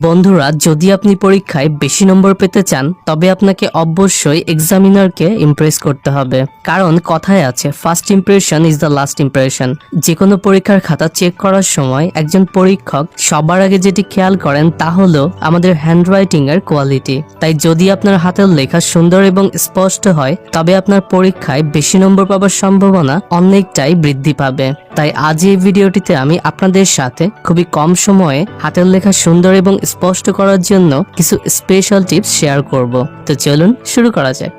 বন্ধুরা, যদি আপনি পরীক্ষায় বেশি নম্বর পেতে চান, তবে আপনাকে অবশ্যই এক্সামিনারকে ইমপ্রেস করতে হবে। কারণ কথায় আছে first impression is the last impression যে কোনো পরীক্ষার খাতা চেক করার সময় একজন পরীক্ষক সবার আগে যেটি খেয়াল করেন, তা হলো আমাদের হ্যান্ডরাইটিং এর কোয়ালিটি তাই যদি আপনার হাতের লেখা সুন্দর এবং স্পষ্ট হয়, তবে আপনার পরীক্ষায় বেশি নম্বর পাওয়ার সম্ভাবনা অনেকটাই বৃদ্ধি পাবে। তাই আজ এই ভিডিওটিতে আমি আপনাদের সাথে খুবই কম সময়ে হাতের লেখা সুন্দর এবং স্পষ্ট করার জন্য কিছু স্পেশাল টিপস শেয়ার করব। তো চলুন শুরু করা যাক।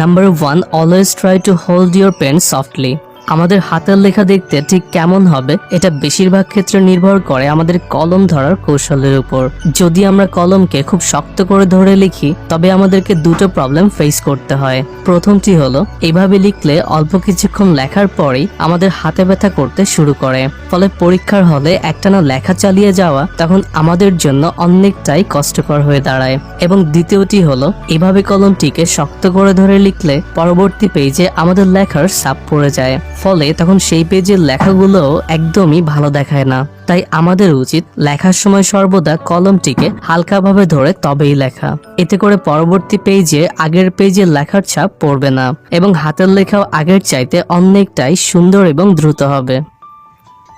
Number one always try to hold your pen softly আমাদের হাতের লেখা দেখতে ঠিক কেমন হবে, এটা বেশিরভাগ ক্ষেত্রে নির্ভর করে আমাদের কলম ধরার কৌশলের উপর। যদি আমরা কলমকে খুব শক্ত করে ধরে লিখি, তবে আমাদেরকে দুটো প্রবলেম ফেস করতে হয়। প্রথমটি হলো, এভাবে লিখলে অল্প কিছুক্ষণ লেখার পরেই আমাদের হাতে ব্যথা করতে শুরু করে। ফলে পরীক্ষার হলে একটানা লেখা চালিয়ে যাওয়া তখন আমাদের জন্য অনেকটাই কষ্টকর হয়ে দাঁড়ায়। এবং দ্বিতীয়টি হলো, এভাবে কলমটিকে শক্ত করে ধরে লিখলে পরবর্তী পেজে আমাদের লেখার সাপ পড়ে যায়। ফলে তখন সেই পেজের লেখাগুলো একদমই ভালো দেখায় না। তাই আমাদের উচিত লেখার সময় সর্বদা কলমটিকে হালকাভাবে ধরে তবেই লেখা। এতে করে পরবর্তী পেজে আগের পেজের লেখার ছাপ পড়বে না এবং হাতের লেখাও আগের চাইতে অনেকটাই সুন্দর এবং দ্রুত হবে।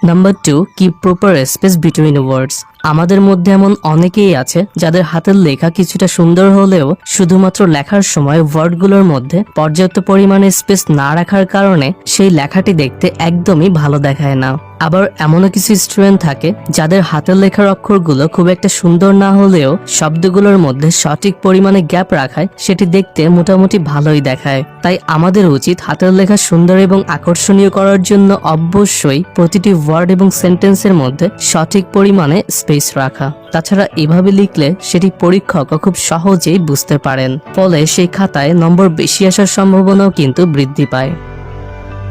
Number two keep proper space between words আমাদের মধ্যে এমন অনেকেই আছে যাদের হাতের লেখা কিছুটা সুন্দর হলেও শুধুমাত্র লেখার সময় ওয়ার্ডগুলোর মধ্যে পর্যাপ্ত পরিমাণে স্পেস না রাখার কারণে সেই লেখাটি দেখতে একদমই ভালো দেখায় না। আবার এমনও কিছু স্টুডেন্ট থাকে যাদের হাতের লেখার অক্ষরগুলো খুব একটা সুন্দর না হলেও শব্দগুলোর মধ্যে সঠিক পরিমাণে গ্যাপ রাখায় সেটি দেখতে মোটামুটি ভালোই দেখায়। তাই আমাদের উচিত হাতের লেখা সুন্দর এবং আকর্ষণীয় করার জন্য অবশ্যই প্রতিটি ওয়ার্ড এবং সেন্টেন্সের মধ্যে সঠিক পরিমাণে স্পেস রাখা। তাছাড়া এভাবে লিখলে সেটি পরীক্ষক খুব সহজেই বুঝতে পারেন। ফলে সেই খাতায় নম্বর বেশি আসার সম্ভাবনাও কিন্তু বৃদ্ধি পায়।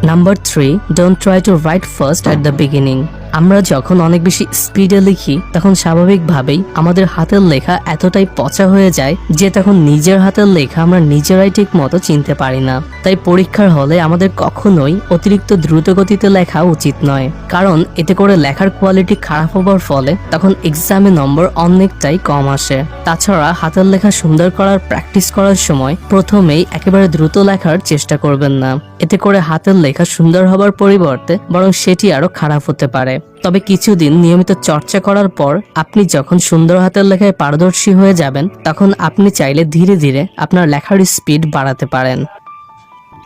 Number three don't try to write fast at the beginning আমরা যখন অনেক বেশি স্পিডে লিখি, তখন স্বাভাবিকভাবেই আমাদের হাতের লেখা এতটাই পচা হয়ে যায় যে তখন নিজের হাতের লেখা আমরা নিজেরাই ঠিক মতো চিনতে পারি না। তাই পরীক্ষার হলে আমাদের কখনোই অতিরিক্ত দ্রুত গতিতে লেখা উচিত নয়। কারণ এতে করে লেখার কোয়ালিটি খারাপ হবার ফলে তখন এক্সামে নম্বর অনেকটাই কম আসে। তাছাড়া হাতের লেখা সুন্দর করার প্র্যাকটিস করার সময় প্রথমেই একেবারে দ্রুত লেখার চেষ্টা করবেন না। এতে করে হাতের লেখা সুন্দর হবার পরিবর্তে বরং সেটি আরও খারাপ হতে পারে। তবে কিছুদিন নিয়মিত চর্চা করার পর আপনি যখন সুন্দর হাতের লেখায় পারদর্শী হয়ে যাবেন, তখন আপনি চাইলে ধীরে ধীরে আপনার লেখার স্পিড বাড়াতে পারেন।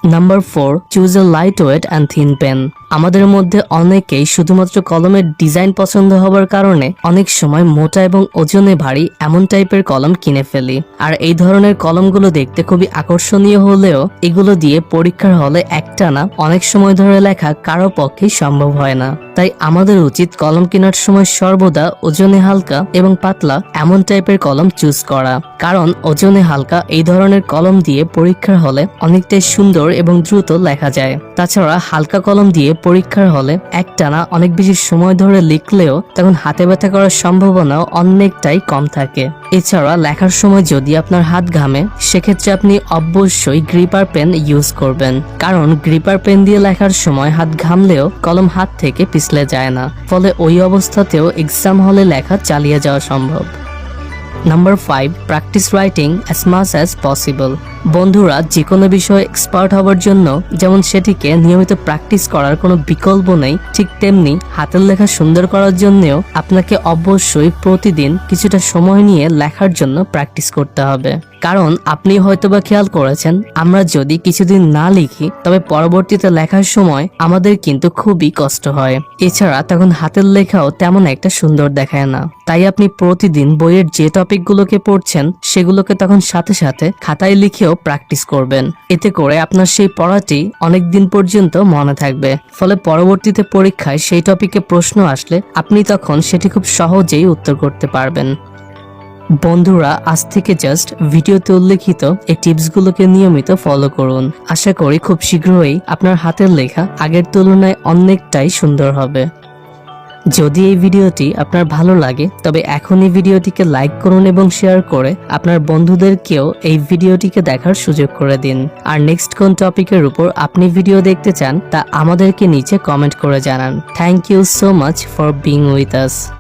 Number four, choose a light weight and thin pen আমাদের মধ্যে অনেকেই শুধুমাত্র কলমের ডিজাইন পছন্দ হবার কারণে অনেক সময় মোটা এবং ওজনে ভারী এমন টাইপের কলম কিনে ফেলি। আর এই ধরনের কলমগুলো দেখতে খুবই আকর্ষণীয় হলেও এগুলো দিয়ে পরীক্ষার হলে একটানা অনেক সময় ধরে লেখা কারও পক্ষেই সম্ভব হয় না। তাই আমাদের উচিত কলম কেনার সময় সর্বদা ওজনে হালকা এবং পাতলা এমন টাইপের কলম চুজ করা। কারণ ওজনে হালকা এই ধরনের কলম দিয়ে পরীক্ষার হলে অনেকটাই সুন্দর এবং দ্রুত লেখা যায়। তাছাড়া হালকা কলম দিয়ে পরীক্ষার হলে একটানা অনেক বেশি সময় ধরে লিখলেও তখন হাতে ব্যথা করার সম্ভাবনাও অনেকটাই কম থাকে। এছাড়া লেখার সময় যদি আপনার হাত ঘামে, সেক্ষেত্রে আপনি অবশ্যই গ্রিপার পেন ইউজ করবেন। কারণ গ্রিপার পেন দিয়ে লেখার সময় হাত ঘামলেও কলম হাত থেকে পিছলে যায় না, ফলে ওই অবস্থাতেও এক্সাম হলে লেখা চালিয়ে যাওয়া সম্ভব। Number five practice writing as much as possible বন্ধুরা যে কোনো বিষয়ে এক্সপার্ট হওয়ার জন্য যেমন সেটিকে নিয়মিত প্র্যাকটিস করার কোনো বিকল্প নেই, ঠিক তেমনি হাতের লেখা সুন্দর করার জন্যও আপনাকে অবশ্যই প্রতিদিন কিছুটা সময় নিয়ে লেখার জন্য প্র্যাকটিস করতে হবে। কারণ আপনি হয়তোবা খেয়াল করেছেন, আমরা যদি কিছুদিন না লিখি, তবে পরবর্তীতে লেখার সময় আমাদের কিন্তু খুবই কষ্ট হয়। এছাড়া তখন হাতের লেখাও তেমন একটা সুন্দর দেখায় না। তাই আপনি প্রতিদিন বইয়ের যে টপিকগুলোকে পড়ছেন, সেগুলোকে তখন সাথে সাথে খাতায় লিখেও প্র্যাকটিস করবেন। এতে করে আপনার সেই পড়াটি অনেক দিন পর্যন্ত মনে থাকবে। ফলে পরবর্তীতে পরীক্ষায় সেই টপিকে প্রশ্ন আসলে আপনি তখন সেটি খুব সহজেই উত্তর করতে পারবেন। বন্ধুরা, আজ থেকে জাস্ট ভিডিওতে উল্লেখিত এই টিপসগুলোকে নিয়মিত ফলো করুন। আশা করি খুব শীঘ্রই আপনার হাতের লেখা আগের তুলনায় অনেকটাই সুন্দর হবে। যদি এই ভিডিওটি আপনার ভালো লাগে, তবে এখনই ভিডিওটিকে লাইক করুন এবং শেয়ার করে আপনার বন্ধুদেরকেও এই ভিডিওটিকে দেখার সুযোগ করে দিন। আর নেক্সট কোন টপিকের উপর আপনি ভিডিও দেখতে চান, তা আমাদেরকে নিচে কমেন্ট করে জানান। Thank you so much for being with us.